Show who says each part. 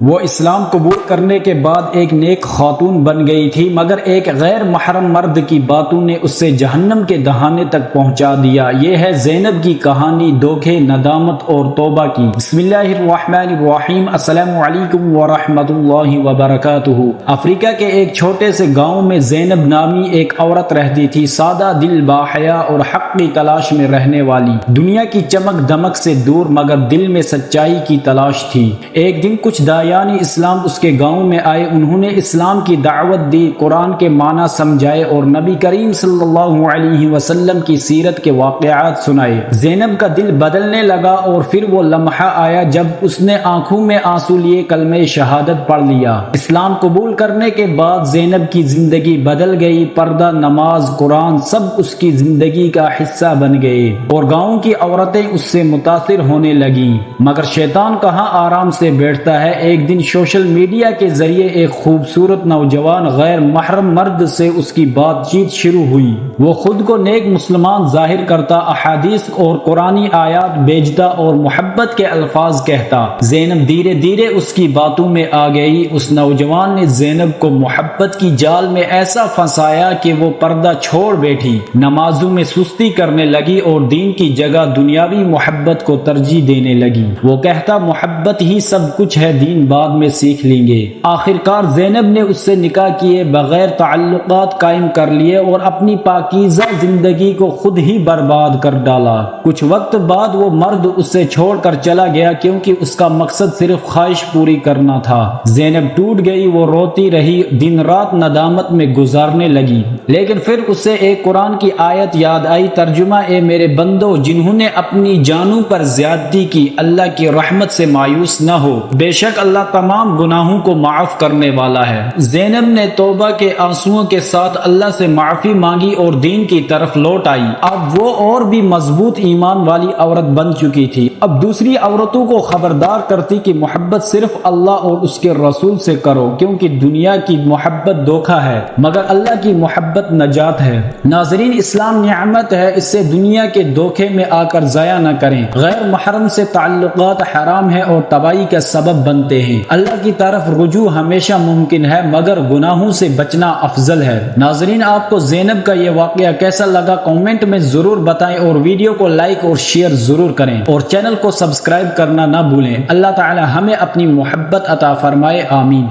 Speaker 1: وہ اسلام قبول کرنے کے بعد ایک نیک خاتون بن گئی تھی، مگر ایک غیر محرم مرد کی باتوں نے اس سے جہنم کے دہانے تک پہنچا دیا۔ یہ ہے زینب کی کہانی، دھوکے، ندامت اور توبہ کی۔ بسم اللہ الرحمن الرحیم۔ السلام علیکم ورحمۃ اللہ وبرکاتہ۔ افریقہ کے ایک چھوٹے سے گاؤں میں زینب نامی ایک عورت رہتی تھی، سادہ دل، باحیا اور حق کی تلاش میں رہنے والی۔ دنیا کی چمک دمک سے دور، مگر دل میں سچائی کی تلاش تھی۔ ایک دن کچھ دائی یعنی اسلام اس کے گاؤں میں آئے، انہوں نے اسلام کی دعوت دی، قرآن کے معنی سمجھائے اور نبی کریم صلی اللہ علیہ وسلم کی سیرت کے واقعات سنائے۔ زینب کا دل بدلنے لگا اور پھر وہ لمحہ آیا جب اس نے آنکھوں میں آنسو لیے کلمہ شہادت پڑھ لیا۔ اسلام قبول کرنے کے بعد زینب کی زندگی بدل گئی، پردہ، نماز، قرآن سب اس کی زندگی کا حصہ بن گئے اور گاؤں کی عورتیں اس سے متاثر ہونے لگی مگر شیطان کہاں آرام سے بیٹھتا ہے؟ ایک ایک دن سوشل میڈیا کے ذریعے ایک خوبصورت نوجوان غیر محرم مرد سے اس کی بات چیت شروع ہوئی۔ وہ خود کو نیک مسلمان ظاہر کرتا، احادیث اور قرآنی آیات بیچتا اور محبت کے الفاظ کہتا۔ زینب دھیرے دھیرے اس کی باتوں میں آ گئی۔ اس نوجوان نے زینب کو محبت کی جال میں ایسا پھنسایا کہ وہ پردہ چھوڑ بیٹھی۔ نمازوں میں سستی کرنے لگی اور دین کی جگہ دنیاوی محبت کو ترجیح دینے لگی۔ وہ کہتا، محبت ہی سب کچھ ہے، دین بعد میں سیکھ لیں گے۔ آخر کار زینب نے اس سے نکاح کیے بغیر تعلقات قائم کر لیے اور اپنی پاکیزہ زندگی کو خود ہی برباد کر ڈالا۔ کچھ وقت بعد وہ مرد اس سے چھوڑ کر چلا گیا کیونکہ اس کا مقصد صرف خواہش پوری کرنا تھا۔ زینب ٹوٹ گئی، وہ روتی رہی، دن رات ندامت میں گزارنے لگی۔ لیکن پھر اسے ایک قرآن کی آیت یاد آئی، ترجمہ، اے میرے بندو، جنہوں نے اپنی جانوں پر زیادتی کی، اللہ کی رحمت سے مایوس نہ ہو۔ بے شک اللہ اللہ تمام گناہوں کو معاف کرنے والا ہے۔ زینب نے توبہ کے آنسو کے ساتھ اللہ سے معافی مانگی اور دین کی طرف لوٹ آئی۔ اب وہ اور بھی مضبوط ایمان والی عورت بن چکی تھی۔ اب دوسری عورتوں کو خبردار کرتی کہ محبت صرف اللہ اور اس کے رسول سے کرو، کیونکہ دنیا کی محبت دھوکھا ہے۔ مگر اللہ کی محبت نجات ہے۔ ناظرین، اسلام نعمت ہے، اس سے دنیا کے دھوکے میں آ کر ضائع نہ کریں۔ غیر محرم سے تعلقات حرام ہے اور تباہی کا سبب بنتے ہیں۔ اللہ کی طرف رجوع ہمیشہ ممکن ہے، مگر گناہوں سے بچنا افضل ہے۔ ناظرین، آپ کو زینب کا یہ واقعہ کیسا لگا؟ کومنٹ میں ضرور بتائیں اور ویڈیو کو لائک اور شیئر ضرور کریں۔ اور چینل کو سبسکرائب کرنا نہ بھولیں۔ اللہ تعالی ہمیں اپنی محبت عطا فرمائے آمین۔